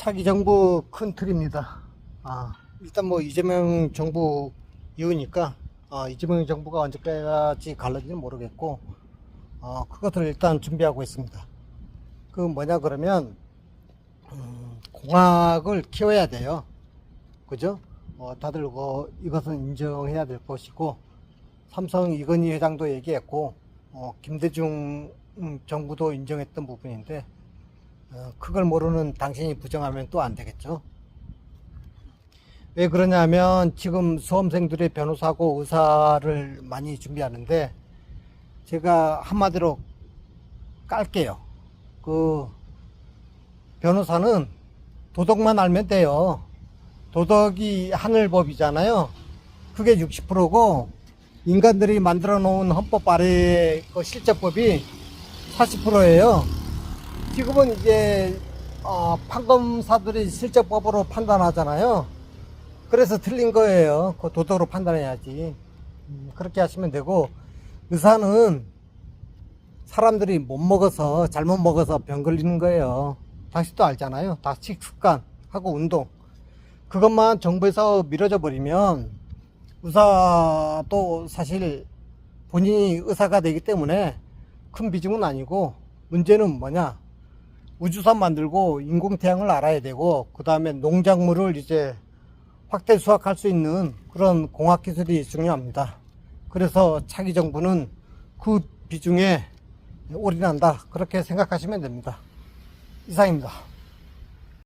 차기 정부 큰 틀입니다. 아, 일단 뭐 이재명 정부 이후니까 아, 이재명 정부가 언제까지 갈는지는 모르겠고 어, 그것을 일단 준비하고 있습니다. 그 뭐냐 그러면 음, 공학을 키워야 돼요. 그죠? 어, 다들 그 이것은 인정해야 될 것이고 삼성 이건희 회장도 얘기했고 어, 김대중 음, 정부도 인정했던 부분인데 어, 그걸 모르는 당신이 부정하면 또 안 되겠죠. 왜 그러냐면 지금 수험생들의 변호사고 의사를 많이 준비하는데 제가 한마디로 깔게요. 그 변호사는 도덕만 알면 돼요. 도덕이 하늘법이잖아요. 그게 60%고 인간들이 만들어 놓은 헌법 아래의 그 실제법이 40%예요. 지금은 이제 어, 판검사들이 실제법으로 판단하잖아요. 그래서 틀린 거예요. 그 도덕으로 판단해야지. 음, 그렇게 하시면 되고 의사는 사람들이 못 먹어서 잘못 먹어서 병 걸리는 거예요. 당신도 알잖아요. 다 식습관 하고 운동 그것만 정부에서 미뤄져 버리면 의사도 사실 본인이 의사가 되기 때문에 큰 비중은 아니고 문제는 뭐냐 우주선 만들고 인공태양을 알아야 되고 그 다음에 농작물을 이제 확대 수확할 수 있는 그런 공학 기술이 중요합니다. 그래서 차기 정부는 그 비중에 올인한다 그렇게 생각하시면 됩니다. 이상입니다.